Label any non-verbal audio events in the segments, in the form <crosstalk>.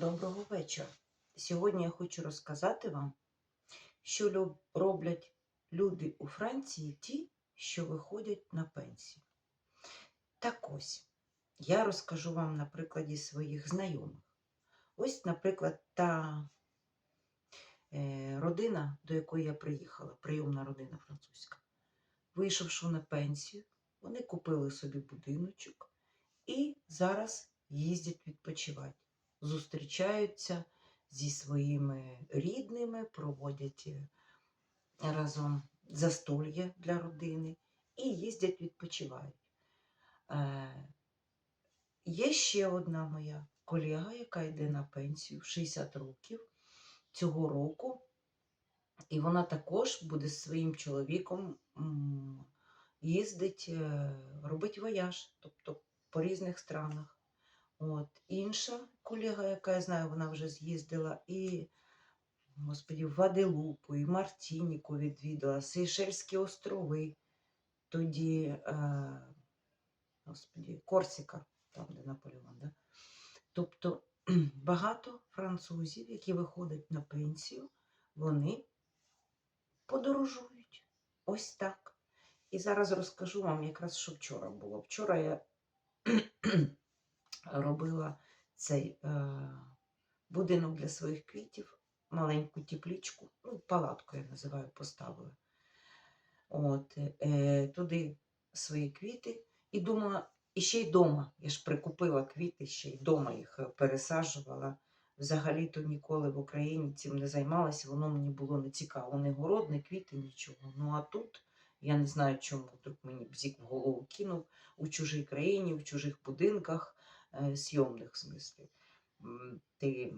Доброго вечора. Сьогодні я хочу розказати вам, що роблять люди у Франції ті, що виходять на пенсію. Так ось, я розкажу вам на прикладі своїх знайомих. Ось, наприклад, та е, родина, до якої я приїхала, прийомна родина французька. Вийшовши на пенсію, вони купили собі будиночок і зараз їздять відпочивати зустрічаються зі своїми рідними, проводять е, разом застолья для родини і їздять відпочивають. Е, Є ще одна моя колега, яка йде на пенсію в 60 років цього року, і вона також буде з своїм чоловіком їздить, е, робить вояж, тобто по різних странах. От. Інша колега, яка я знаю, вона вже з'їздила і господі, в Ваделупу, і Мартініку відвідала, Сейшельські острови, тоді е, господі, Корсіка, там, де Наполеон. Да? Тобто багато французів, які виходять на пенсію, вони подорожують. Ось так. І зараз розкажу вам якраз, що вчора було. Вчора я робила цей е, будинок для своїх квітів, маленьку теплічку, ну, палатку я називаю, поставила. От, е, туди свої квіти і думала, і ще й вдома. Я ж прикупила квіти, ще й вдома їх пересаджувала. Взагалі-то ніколи в Україні цим не займалася, воно мені було не цікаво. Не город, не квіти, нічого. Ну а тут я не знаю, чому вдруг мені бзік в голову кинув у чужій країні, в чужих будинках, е, зйомних в. Ти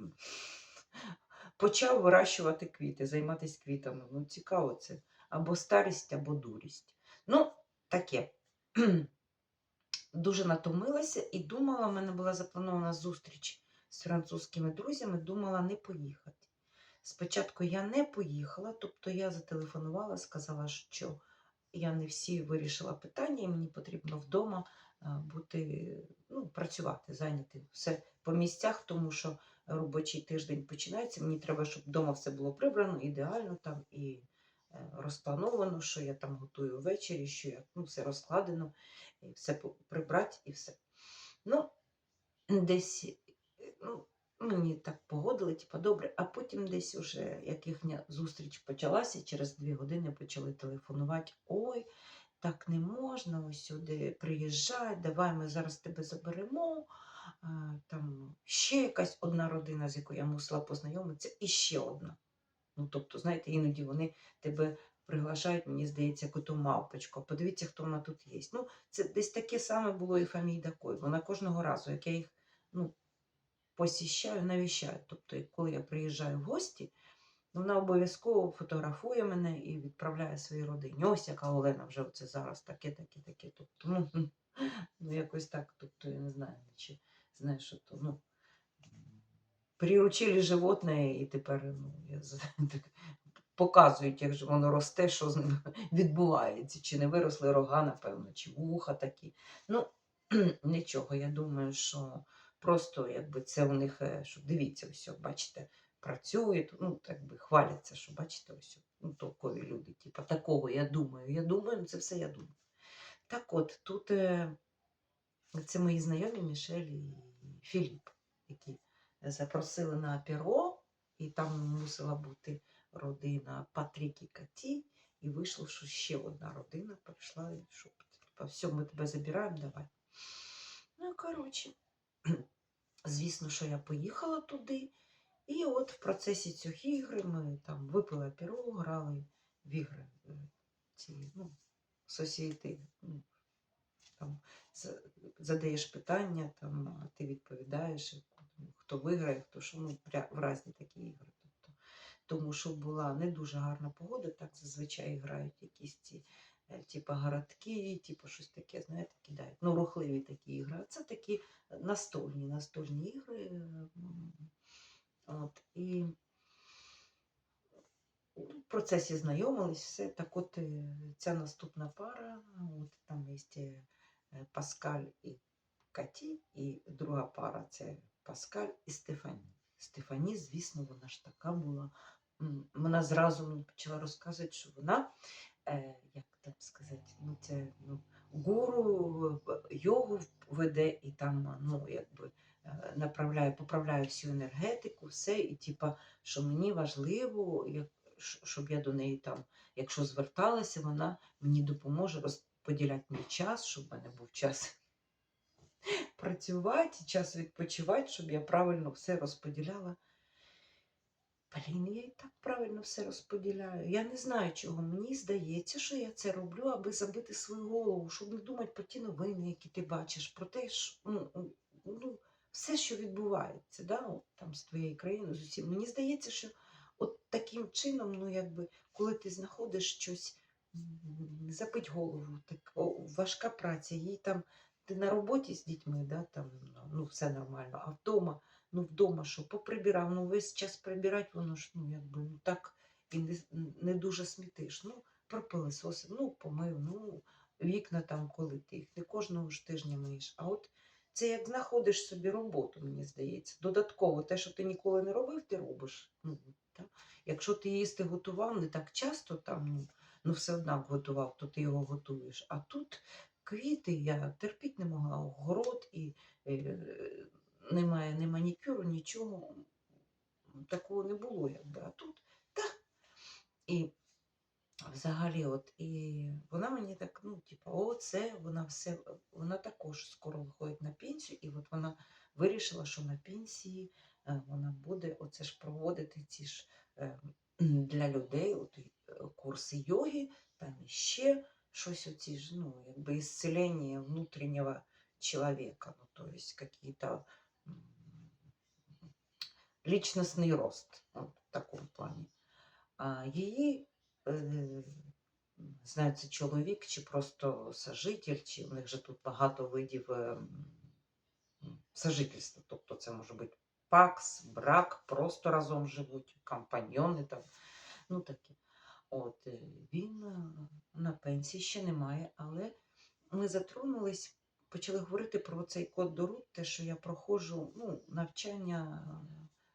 почав вирощувати квіти, займатися квітами. Ну, цікаво це. Або старість, або дурість. Ну, таке. Дуже натомилася і думала, в мене була запланована зустріч з французькими друзями, думала не поїхати. Спочатку я не поїхала, тобто я зателефонувала, сказала, що я не всі вирішила питання, і мені потрібно вдома бути, ну, працювати, зайняти все по місцях, тому що робочий тиждень починається. Мені треба, щоб вдома все було прибрано, ідеально там і е, розплановано, що я там готую ввечері, що я ну, все розкладено, і все прибрати і все. Ну, десь ну, мені так погодили, типу, добре, а потім десь уже, як їхня зустріч почалася, через дві години почали телефонувати. Ой, так не можна, ось сюди приїжджай, давай ми зараз тебе заберемо. Там ще якась одна родина, з якою я мусила познайомитися, і ще одна. Ну, тобто, знаєте, іноді вони тебе приглашають, мені здається, коту мавпочку. Подивіться, хто вона тут є. Ну, це десь таке саме було і Фамій Дакой. Вона кожного разу, як я їх ну, посіщаю, навіщаю. Тобто, коли я приїжджаю в гості, вона обов'язково фотографує мене і відправляє своїй родині. Ось яка Олена вже оце зараз таке, таке, таке. Тобто, ну, ну якось так. Тобто, я не знаю, чи знаєш, що то, ну, приручили животне, і тепер ну, я, <laughs> так, показують, як же воно росте, що з ним <laughs> відбувається. Чи не виросли рога, напевно, чи вуха такі. Ну, <clears throat> нічого, я думаю, що просто якби це у них, е, що дивіться, ось, бачите, працюють, ну, так би хваляться, що бачите, ось ну, толкові люди. Типу, такого я думаю. Я думаю, ну, це все я думаю. Так от, тут е, це мої знайомі Мішель і Філіп, які запросили на перо, і там мусила бути родина Патрік і Каті, і вийшло, що ще одна родина прийшла, і що типа, все, ми тебе забираємо, давай. Ну, коротше, <clears throat> звісно, що я поїхала туди, і от в процесі цих ігри ми там випили перо, грали в ігри е, ці, ну, сосіти. Ну, там задаєш питання, там, ти відповідаєш, хто виграє, хто що, ну, в разні такі ігри. Тобто, тому що була не дуже гарна погода, так зазвичай грають якісь ці, типу, городки, типу щось таке, знаєте, кидають. Ну, рухливі такі ігри. А це такі настольні, настольні ігри. От, і в процесі знайомились, все. Так от е, ця наступна пара, от там є е, Паскаль і Каті, і друга пара це Паскаль і Стефані. Стефані, звісно, вона ж така була. Вона зразу мені почала розказувати, що вона, е, як там сказати, ну це ну, гуру йогу веде і там, ну, якби е, направляє, поправляє всю енергетику, все, і типа, що мені важливо, як, щоб я до неї там, якщо зверталася, вона мені допоможе розподіляти мій час, щоб в мене був час <laughs> працювати, час відпочивати, щоб я правильно все розподіляла. Блін, я і так правильно все розподіляю. Я не знаю, чого. Мені здається, що я це роблю, аби забити свою голову, щоб не думати про ті новини, які ти бачиш, про те, що ну, ну, все, що відбувається, да, от, там, з твоєї країни, з усім. Мені здається, що от таким чином, ну, якби, коли ти знаходиш щось, запить голову, так о, важка праця, їй там, ти на роботі з дітьми, да, там, ну, все нормально, а вдома ну вдома що поприбирав, ну весь час прибирати, воно ж ну якби ну так і не, не дуже смітиш. Ну, пропилисосив, ну помив, ну вікна там, коли ти їх не кожного ж тижня миєш. А от це як знаходиш собі роботу, мені здається. Додатково, те, що ти ніколи не робив, ти робиш. Ну, так? Якщо ти їсти готував не так часто, там, ну, ну все однак готував, то ти його готуєш. А тут квіти я терпіти не могла, огород і. Е, немає ні манікюру, нічого такого не було, якби. А тут так. І взагалі, от, і вона мені так, ну, типу, о, це вона все, вона також скоро виходить на пенсію, і от вона вирішила, що на пенсії е, вона буде оце ж проводити ці ж е, для людей от, е, курси йоги, там іще щось оці ж, ну, якби ісцелення внутрішнього человека, ну, то есть какие-то личностный рост вот, в такому плані. Її, е, знаю, це чоловік, чи просто сожитель, чи в них же тут багато видів е, м, сожительства. Тобто це може бути пакс, брак, просто разом живуть, компаньйони там, ну такі. От, е, він на пенсії ще немає, але ми затронулись почали говорити про цей код до РУТ, те, що я проходжу ну, навчання,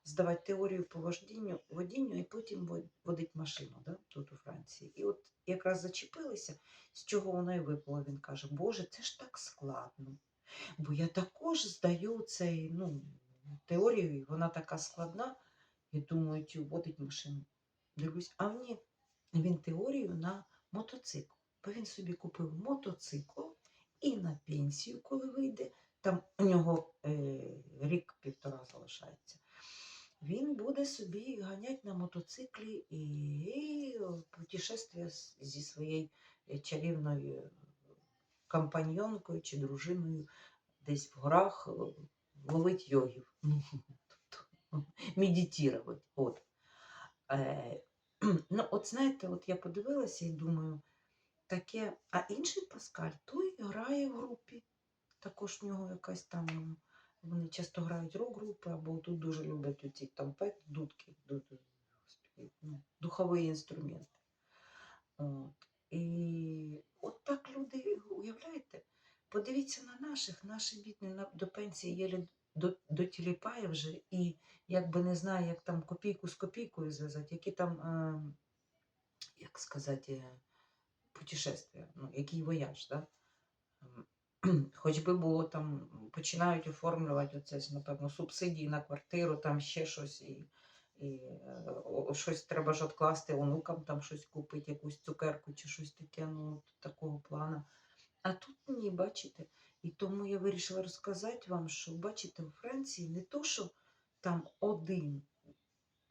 здавати теорію по вождінню, водінню і потім водить машину да, тут у Франції. І от якраз зачепилися, з чого воно і випало. Він каже, Боже, це ж так складно. Бо я також здаю цей, ну, теорію, і вона така складна. І думаю, ті водить машину. Дивлюсь, а ні, він теорію на мотоцикл. Бо він собі купив мотоцикл і на пенсію, коли вийде, там у нього е, рік-півтора залишається. Він буде собі ганяти на мотоциклі і, і путешествия зі своєю е, чарівною компаньйонкою чи дружиною десь в горах е, ловить йогів. <laughs> Тобто медитувати. От. Е, <clears throat> ну, от знаєте, от я подивилася і думаю, таке, а інший Паскаль, той грає в групі. Також в нього якась там, вони часто грають рок-групи, або тут дуже люблять оці тампети, дудки, ду- ду- ну, духові інструменти. От. І от так люди, уявляєте, подивіться на наших, наші бідні до пенсії до, дотіліпає вже і якби не знає, як там копійку з копійкою зв'язати, які там, е, як сказати, путешествия, ну, який вояж, да? Хоч би було там, починають оформлювати оце, напевно, субсидії на квартиру, там ще щось, і, і щось треба ж відкласти онукам, там щось купити, якусь цукерку чи щось таке, ну, такого плану. А тут ні, бачите. І тому я вирішила розказати вам, що бачите, у Франції не то, що там один,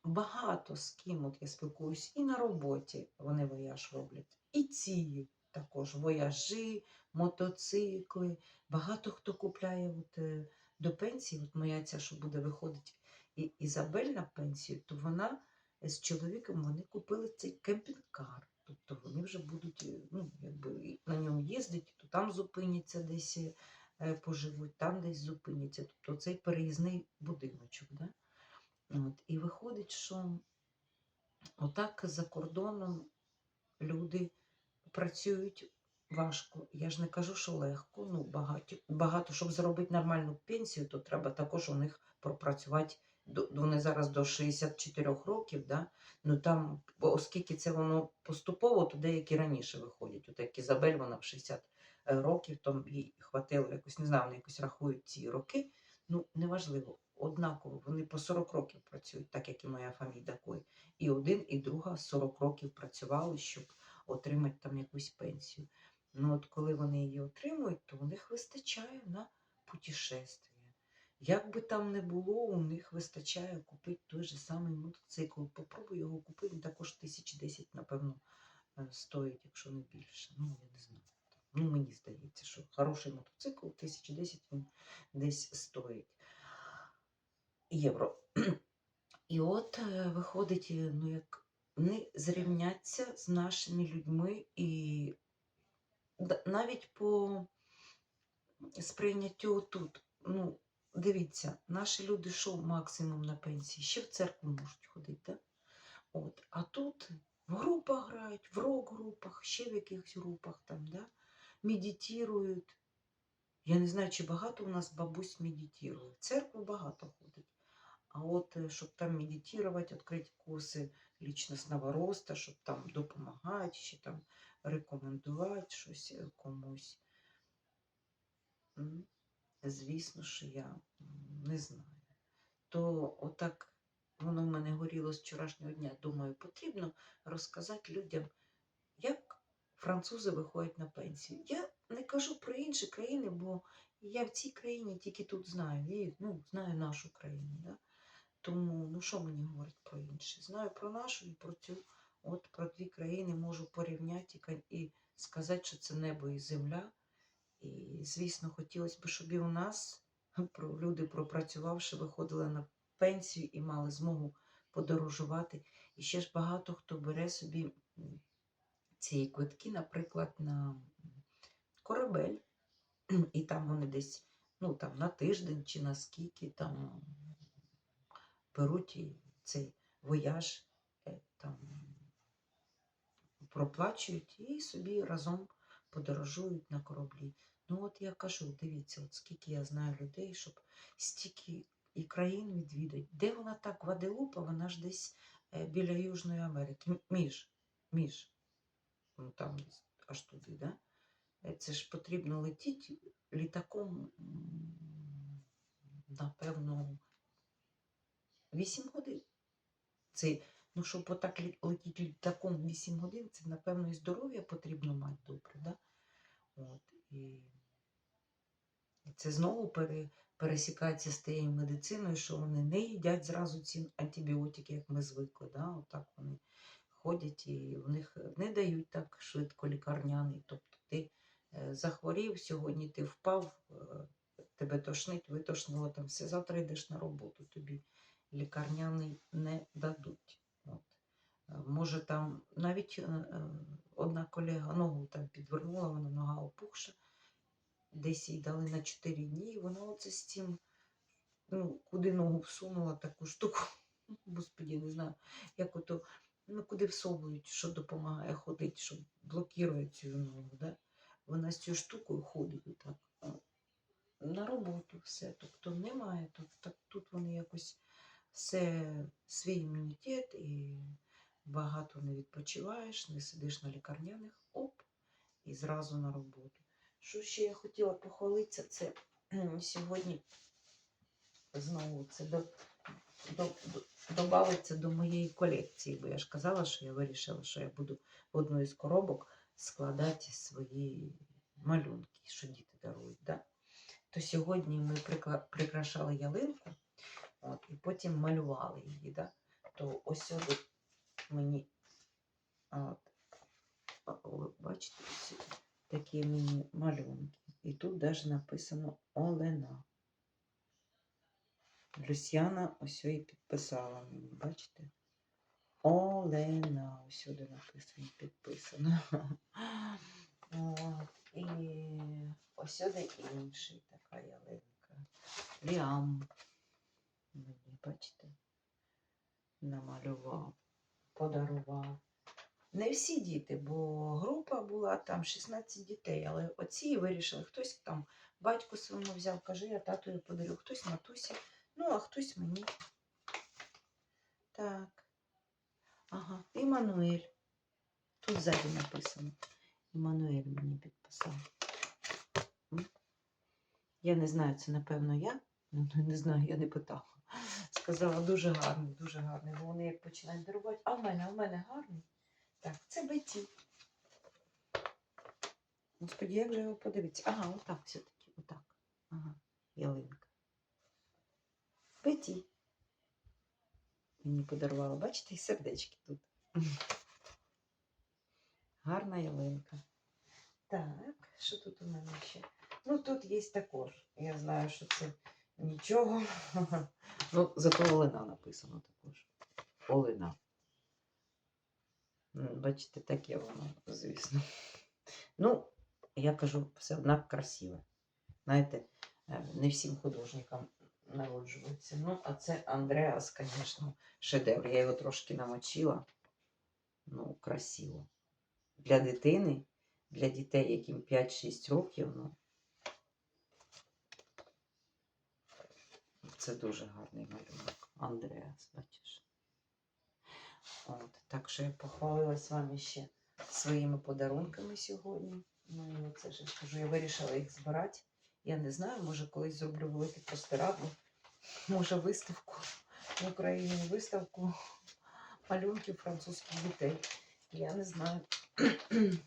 багато з ким от я спілкуюсь, і на роботі вони вояж роблять, і ці також вояжі, мотоцикли. Багато хто купляє от, е, до пенсії, от моя ця, що буде виходити, і Ізабель на пенсію, то вона з чоловіком вони купили цей кемпінг-кар. Тобто вони вже будуть е, ну, якби, на ньому їздити, то там зупиняться десь, е, поживуть, там десь зупиняться. Тобто цей переїзний будиночок. Да? От, і виходить, що отак за кордоном люди працюють важко. Я ж не кажу, що легко. Ну, багато, багато, щоб заробити нормальну пенсію, то треба також у них пропрацювати вони зараз до 64 років, да? ну там, оскільки це воно поступово, то деякі раніше виходять. От як Ізабель, вона в 60 років, там їй хватило якось, не знаю, вони якось рахують ці роки. Ну, неважливо, однаково, вони по 40 років працюють, так як і моя фамілія Кой. І один, і друга 40 років працювали, щоб отримати там якусь пенсію. Ну от коли вони її отримують, то у них вистачає на путешествие. Як би там не було, у них вистачає купити той же самий мотоцикл. Попробуй його купити, також тисяч десять, напевно, е, стоїть, якщо не більше. Ну, я не знаю. Ну, мені здається, що хороший мотоцикл тисяч десять він десь стоїть євро. <clears throat> І от е, виходить, е, ну як не зрівняться з нашими людьми і навіть по сприйняттю тут. Ну, дивіться, наші люди що максимум на пенсії? Ще в церкву можуть ходити, да? От. А тут в групах грають, в рок-групах, ще в якихось групах там, да? медитують. Я не знаю, чи багато у нас бабусь медитує. В церкву багато ходить. А от е, щоб там медитувати, відкрити курси лічностного росту, щоб там допомагати, чи там рекомендувати щось е, комусь. Звісно, що я не знаю. То отак воно в мене горіло з вчорашнього дня. Думаю, потрібно розказати людям, як французи виходять на пенсію. Я не кажу про інші країни, бо я в цій країні тільки тут знаю. І, ну, знаю нашу країну. Да? Тому, ну що мені говорить про інші? Знаю про нашу і про цю, от про дві країни можу порівняти і, сказати, що це небо і земля. І, звісно, хотілося б, щоб і у нас <laughs> люди, пропрацювавши, виходили на пенсію і мали змогу подорожувати. І ще ж багато хто бере собі ці квитки, наприклад, на корабель, <clears throat> і там вони десь ну, там, на тиждень чи на скільки там беруть цей вояж, е, там проплачують і собі разом подорожують на кораблі. Ну от я кажу, дивіться, от скільки я знаю людей, щоб стільки і країн відвідати. Де вона так, Гваделупа, вона ж десь е, біля Южної Америки. Між, між. Ну там аж туди, да? Е, Це ж потрібно летіти літаком, напевно, 8 годин. Це, ну, щоб отак летіти літаком 8 годин, це, напевно, і здоров'я потрібно мати добре, да? От, і це знову пере, пересікається з тією медициною, що вони не їдять зразу ці антибіотики, як ми звикли. Да? Отак вони ходять і в них не дають так швидко лікарняний. Тобто ти е, захворів, сьогодні ти впав, е, тебе тошнить, витошнило там все, завтра йдеш на роботу, лікарняний не дадуть. От. Е, Може там навіть е, е, одна колега ногу там підвернула, вона нога опухша, десь їй дали на 4 дні, і вона оце з цим, ну, куди ногу всунула таку штуку, <laughs> господі, не знаю, як ото, ну, куди всовують, що допомагає ходити, що блокує цю ногу, да? вона з цією штукою ходить отак. а, На роботу все. Тобто немає тут. Так, тут вони якось все свій імунітет і багато не відпочиваєш, не сидиш на лікарняних, оп, і зразу на роботу. Що ще я хотіла похвалитися, це сьогодні знову це до, до, до, додається до моєї колекції, бо я ж казала, що я вирішила, що я буду в одну із коробок складати свої малюнки, що діти дарують. Да? То сьогодні ми прикла- прикрашали ялинку от, і потім малювали її. Да? То ось сюди мені от, бачите, ось такі мені малюнки. І тут навіть написано Олена. Люсьяна ось і підписала мені, бачите? Олена, ось сюди написано, підписано. <laughs> От, І ось сюди інший така ялинка. Ліам. Мені, бачите, намалював, подарував. Не всі діти, бо група була там 16 дітей, але оці вирішили, хтось там батьку своєму взяв, каже, я татою подарю, хтось матусі, ну а хтось мені Так. Ага, Іммануель. Тут ззаді написано. Іммануель мені підписав. Я не знаю, це напевно я. Ну, не знаю, я не питала. Сказала, дуже гарний, дуже гарний. Бо вони як починають дарувати. А в мене, а в мене гарний. Так, це Беті. Господи, як же його подивитися? Ага, отак все-таки, отак. Ага, ялинка. Беті. Мені подарувала, бачите, і сердечки тут. Гарна ялинка. Так, що тут у мене ще? Ну, тут є також. Я знаю, що це нічого. <laughs> Ну, зато Олена написано також. Олена. Бачите, таке воно, звісно. Ну, я кажу, все однак красиве. Знаєте, е, не всім художникам народжується. Ну, а це Андреас, звісно, шедевр. Я його трошки намочила. Ну, красиво. Для дитини, для дітей, яким 5-6 років, ну. Це дуже гарний малюнок. Андреас, бачиш. От, так що я похвалилась вами ще своїми подарунками сьогодні. Ну, це ж я ж кажу, я вирішила їх збирати. Я не знаю, може колись зроблю велике простирадло, може виставку в Україні, виставку малюнків французьких дітей. Я не знаю. <clears throat>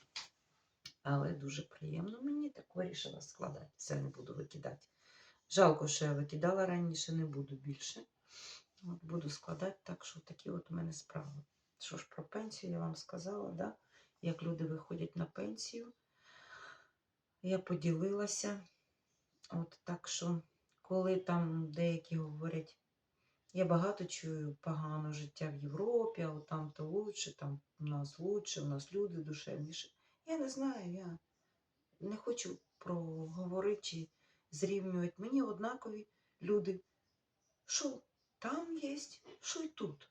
Але дуже приємно мені так вирішила складати. Це не буду викидати. Жалко, що я викидала раніше, не буду більше. От буду складати, так що такі от у мене справи. Що ж про пенсію я вам сказала, да? як люди виходять на пенсію. Я поділилася. От так що, коли там деякі говорять, я багато чую погано життя в Європі, а там то лучше, там у нас лучше, у нас люди душевніші. Я не знаю, я не хочу проговорити чи зрівнювати. Мені однакові люди. Що там є, що й тут.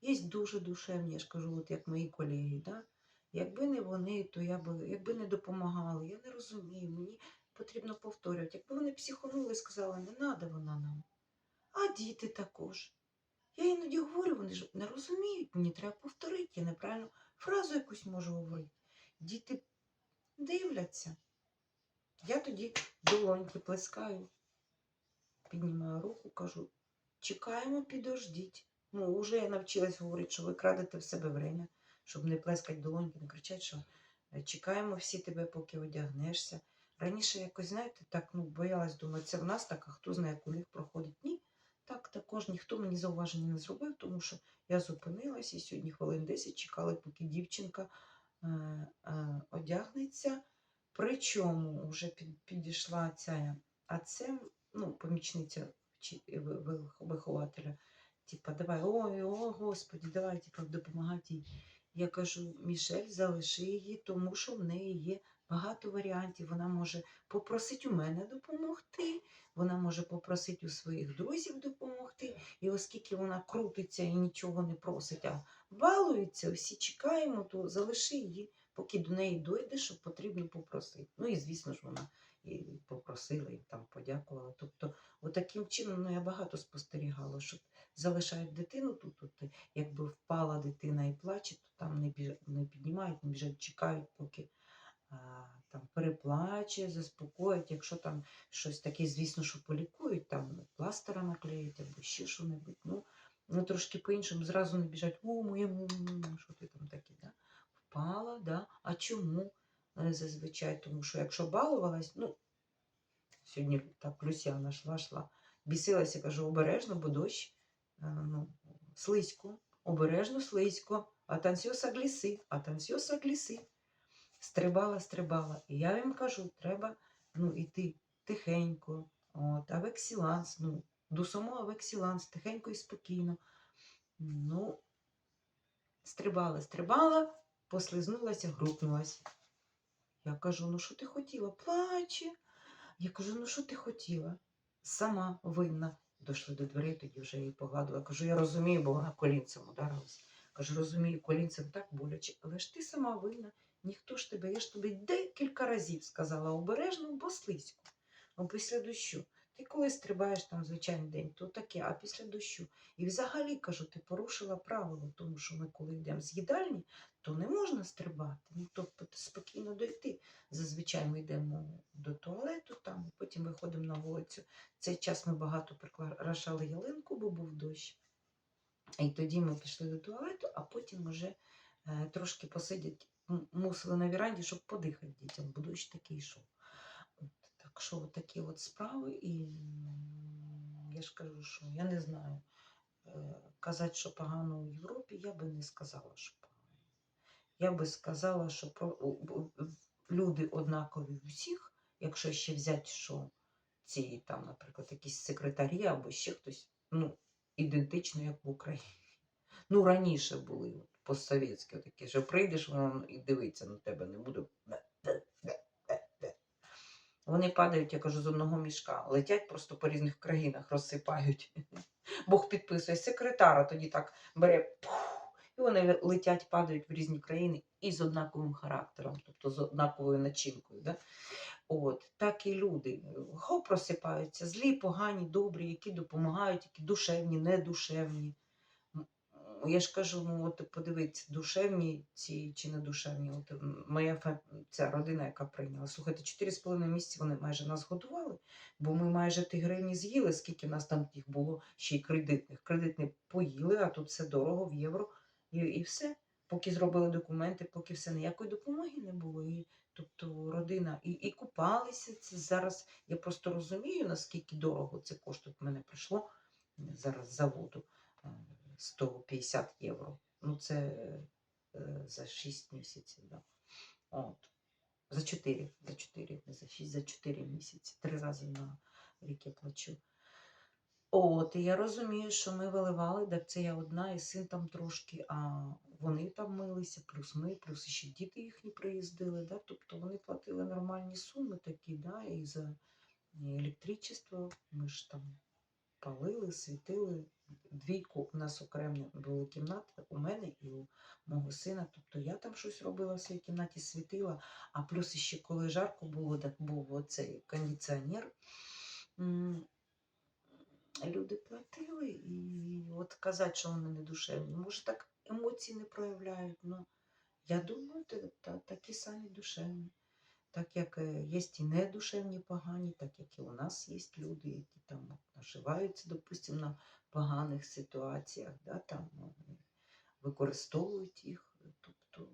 Є дуже душевні, я ж кажу, от як мої колеги. Да? Якби не вони, то я би, якби не допомагали, я не розумію, мені потрібно повторювати. Якби вони психонули і сказали, не треба вона нам. А діти також. Я іноді говорю, вони ж не розуміють, мені треба повторити, я неправильно фразу якусь можу говорити. Діти дивляться. Я тоді долоньки плескаю, піднімаю руку, кажу, чекаємо, підождіть. Ну, вже я навчилась говорити, що ви крадете в себе время, щоб не плескати долоньки, не кричати, що е, чекаємо всі тебе, поки одягнешся. Раніше якось, знаєте, так ну, боялась думати, це в нас так, а хто знає, як у них проходить. Ні. Так також ніхто мені зауваження не зробив, тому що я зупинилась і сьогодні хвилин 10 чекали, поки дівчинка е, е, одягнеться. Причому вже підійшла ця, а ну, помічниця ви- вихователя. Типа, давай, ой, о, господі, давай, типа, допомагати їй. Я кажу, Мішель, залиши її, тому що в неї є багато варіантів. Вона може попросити у мене допомогти, вона може попросити у своїх друзів допомогти. І оскільки вона крутиться і нічого не просить, а балується, всі чекаємо, то залиши її, поки до неї дойде, що потрібно попросити. Ну і звісно ж вона і попросила, і там подякувала. Тобто, отаким чином ну, я багато спостерігала, що залишають дитину тут, от, якби впала дитина і плаче, то там не, біж... не піднімають, не біжать, чекають, поки а, там переплаче, заспокоять. Якщо там щось таке, звісно, що полікують, там пластира наклеють або ще що-небудь. Ну, ну трошки по-іншому зразу не біжать, о, моєму, що ти там таке, да? Впала, да? а чому? Е, Зазвичай, тому що якщо балувалась, ну, сьогодні так Люсяна йшла, йшла, бісилася, кажу, обережно, бо дощ, е, ну, слизько, обережно, слизько, а танцюса гліси, а танцюса гліси. Стрибала, стрибала. І я їм кажу, треба ну, іти тихенько, от, авексіланс, ну, до самого авексіланс, тихенько і спокійно. Ну, стрибала, стрибала, послизнулася, грукнулася. Я кажу, ну що ти хотіла? Плаче. Я кажу, ну що ти хотіла? Сама винна. Дійшли до дверей, тоді вже її погладила. Кажу, я розумію, бо вона колінцем ударилась. Кажу, розумію, колінцем так боляче, але ж ти сама винна, ніхто ж тебе, я ж тобі декілька разів сказала обережно, бо слизько. А після дощу Ти коли стрибаєш там звичайний день, то таке, а після дощу. І взагалі кажу, ти порушила правило, тому що ми, коли йдемо з їдальні, то не можна стрибати. Ну, тобто спокійно дойти. Зазвичай ми йдемо до туалету, там, потім виходимо на вулицю. Цей час ми багато прикрашали ялинку, бо був дощ. І тоді ми пішли до туалету, а потім вже е, трошки посидять, мусили на віранді, щоб подихати дітям, бо дощ такий йшов. Так що такі от справи, і я ж кажу, що я не знаю. е, Казати, що погано у Європі, я би не сказала, що погано. Я би сказала, що люди однакові усіх, якщо ще взяти, що ці там, наприклад, якісь секретарі або ще хтось, ну, ідентично, як в Україні. Ну, раніше були постсовєтські такі, що прийдеш, воно і дивиться на тебе, не буде. Вони падають, я кажу, з одного мішка, летять просто по різних країнах, розсипають. <laughs> Бог підписує секретара, тоді так бере, пух, і вони летять, падають в різні країни і з однаковим характером, тобто з однаковою начинкою. Да? От, так і люди. Хоп, просипаються, злі, погані, добрі, які допомагають, які душевні, недушевні. М, Я ж кажу, ну от подивіться, душевні ці чи не душевні. От моя ця родина, яка прийняла. Слухайте, 4,5 місяці вони майже нас годували, бо ми майже ті гривні з'їли, скільки нас там їх було ще й кредитних. Кредитні поїли, а тут все дорого в євро і, і все. Поки зробили документи, поки все ніякої допомоги не було. І, тобто родина і, і купалися. Це зараз я просто розумію, наскільки дорого це коштує. Мене прийшло зараз за воду е, 150 євро. Ну, це е, за 6 місяців. Да. От. За 4, за 4, не за 6, за 4 місяці. Три рази на рік я плачу. От, і я розумію, що ми виливали, так це я одна, і син там трошки, а вони там милися, плюс ми, плюс ще діти їхні приїздили. Да? Тобто вони платили нормальні суми такі, да? і за електричество ми ж там палили, світили. Двійку у нас окремі були кімнати, у мене і у мого сина. Тобто я там щось робила в своїй кімнаті, світила, а плюс ще коли жарко було, так був оцей кондиціонер. Люди платили, і от казати, що вони не душевні. Може, так емоції не проявляють. Ну, я думаю, та, та, такі самі душевні. Так як е, є і недушевні погані, так як і у нас є люди, які там наживаються, допустимо, на поганих ситуаціях, да, там, ну, використовують їх. Тобто,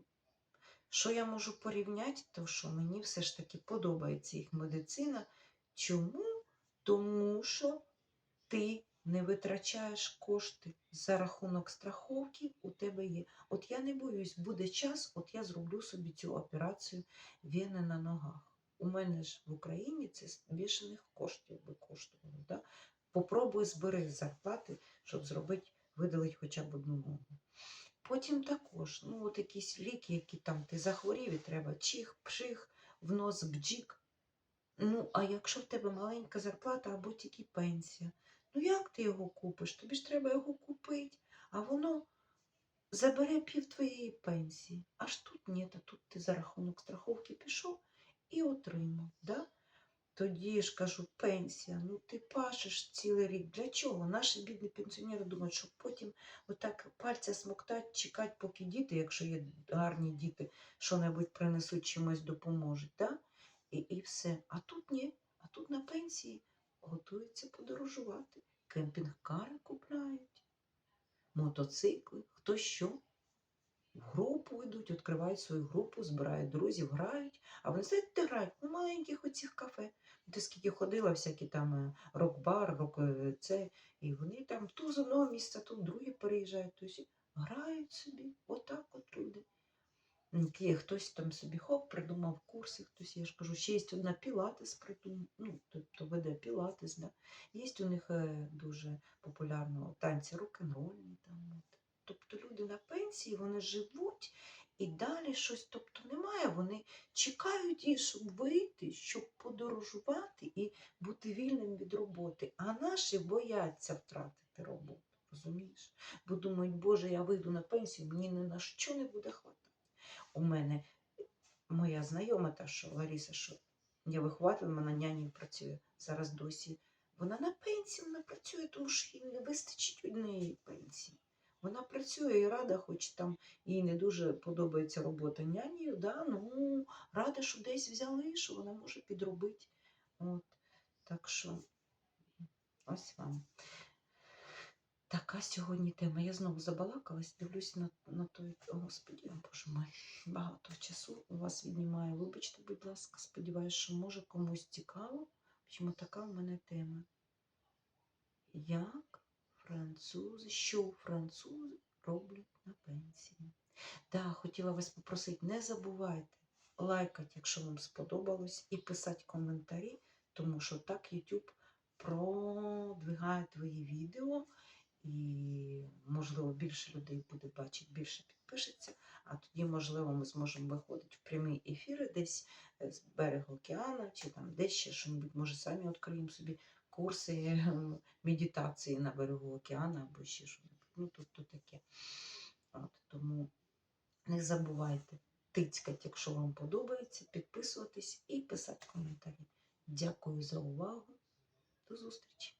що я можу порівняти, то що мені все ж таки подобається їх медицина. Чому? Тому що ти не витрачаєш кошти за рахунок страховки, у тебе є. От я не боюсь, буде час, от я зроблю собі цю операцію вени на ногах. У мене ж в Україні це з бішених коштів би коштувало. Да? Попробуй збери зарплати, щоб зробити, видалити хоча б одну ногу. Потім також, ну, от якісь ліки, які там ти захворів, і треба чих, пших, в нос бджік. Ну, а якщо в тебе маленька зарплата або тільки пенсія, ну як ти його купиш? Тобі ж треба його купити, а воно забере пів твоєї пенсії. Аж тут ні, а тут ти за рахунок страховки пішов і отримав. Да? Тоді ж кажу, пенсія, ну ти пашеш цілий рік. Для чого? Наші бідні пенсіонери думають, що потім отак пальця смоктать, чекати, поки діти, якщо є гарні діти, що-небудь принесуть, чимось допоможуть. Да? І, і все. А тут ні. А тут на пенсії готуються подорожувати. Кемпінг-кари купляють, мотоцикли, хто що. В групу йдуть, відкривають свою групу, збирають друзів, грають. А вони знаєте, де грають? У маленьких оцих кафе. Ти скільки ходила, всякі там е, рок-бар, рок е, це, і вони там ту з одного місця, тут другі переїжджають. Тобто грають собі, отак от люди. Є хтось там собі хоп, придумав курси, хтось, я ж кажу, ще є одна пілатес придумав, ну, тобто веде пілатес, да. Є у них е, дуже популярно танці рок-н-рольні. Тобто люди на пенсії, вони живуть і далі щось, тобто немає, вони чекають її, щоб вийти, щоб подорожувати і бути вільним від роботи. А наші бояться втратити роботу, розумієш? Бо думають, Боже, я вийду на пенсію, мені ні на що не буде хватати. У мене моя знайома, та що Лариса, що я вихователем, вона нянею працює. Зараз досі Вона на пенсії, вона працює, тому що їй не вистачить однієї пенсії. Вона працює і рада, хоч там їй не дуже подобається робота нянею, да, ну рада, що десь взяли, що вона може підробити. От. Так що ось вам. Така сьогодні тема. Я знову забалакалась, дивлюсь на, на той, господі, боже мой, багато часу у вас віднімаю. Вибачте, будь ласка, сподіваюся, що може комусь цікаво, чому така в мене тема. Як французи, що французи роблять на пенсії? Да, хотіла вас попросити, не забувайте лайкати, якщо вам сподобалось, і писати коментарі, тому що так YouTube продвигає твої відео, і, можливо, більше людей буде бачити, більше підпишеться, а тоді, можливо, ми зможемо виходити в прямі ефіри десь е, з берега океану, чи там десь ще щось, може, самі відкриємо собі курси ем, медитації на берегу океану або ще щось. Ну, тут то таке. От, тому не забувайте тицькати, якщо вам подобається, підписуватись і писати коментарі. Дякую за увагу. До зустрічі!